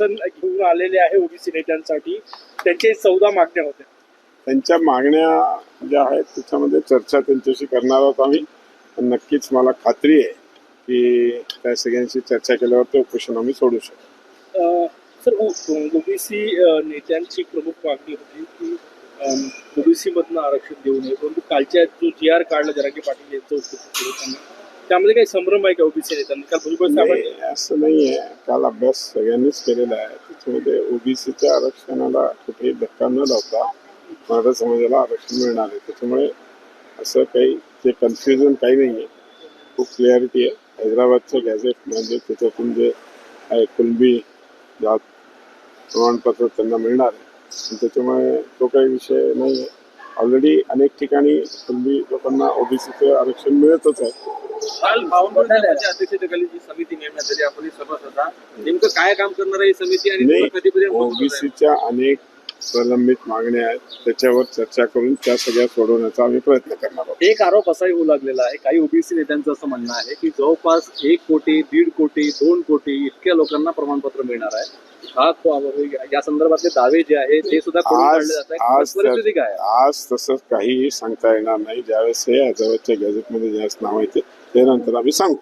घेऊन आलेले आहे ओबीसी नेत्यांसाठी. त्यांचे चौदा मागण्या होत्या. त्यांच्या मागण्या ज्या आहेत त्याच्यामध्ये चर्चा त्यांच्याशी करणार आहोत आम्ही. नक्कीच मला खात्री आहे की त्या सगळ्यांशी चर्चा केल्यावर ते उपोषण आम्ही सोडू शकतो. सर ओबीसी नेत्यांची प्रमुख मागणी होती की ओबीसी मधनं आरक्षण देऊ नये. परंतु कालच्या जो जी आर काढला जरांगे पाटील यांचं त्यामध्ये काही संभ्रम आहे का ओबीसी नेत्यांना काल भुजबळ साहेबांनी नाही असं नाही आहे काल अभ्यास सगळ्यांनीच केलेला आहे. त्याच्यामध्ये ओबीसीच्या आरक्षणाला कुठेही धक्का न लावता मराठा समाजाला आरक्षण मिळणार आहे. त्याच्यामुळे असं काही ते कन्फ्युजन काही नाही आहे खूप क्लिअरिटी आहे. हैदराबादचं गॅझेट म्हणजे त्याच्यातून जे आहे कुलबी जात प्रमाणपत्र त्यांना मिळणार आहे. आणि त्याच्यामुळे तो काही विषय नाही आहे ऑलरेडी अनेक ठिकाणी कुलबी लोकांना ओबीसीचं आरक्षण मिळतच आहे. काल फाउंडेशनच्या अध्यक्षतेखाली जी समिती नेमण्यात आली. आपण सभासद होता नेमकं काय काम करणार आहे ही समिती आणि कधीपर्यंत? ओबीसीच्या अनेक प्रलंबित मागण्या आहेत. त्याच्यावर चर्चा करून त्या सगळ्या सोडवण्याचा आम्ही प्रयत्न करणार आहोत. एक आरोप असाही होऊ लागलेला आहे. काही ओबीसी नेत्यांचं असं म्हणणं आहे की जवळपास एक कोटी दीड कोटी दोन कोटी इतक्या लोकांना प्रमाणपत्र मिळणार आहे. हा या संदर्भातले दावे जे आहे ते सुद्धा? आज तसं काहीही सांगता येणार नाही. ज्यावेळेस हे जवळच्या गॅझेटमध्ये ज्यावेळेस नाव येते त्यानंतर आम्ही सांगतो.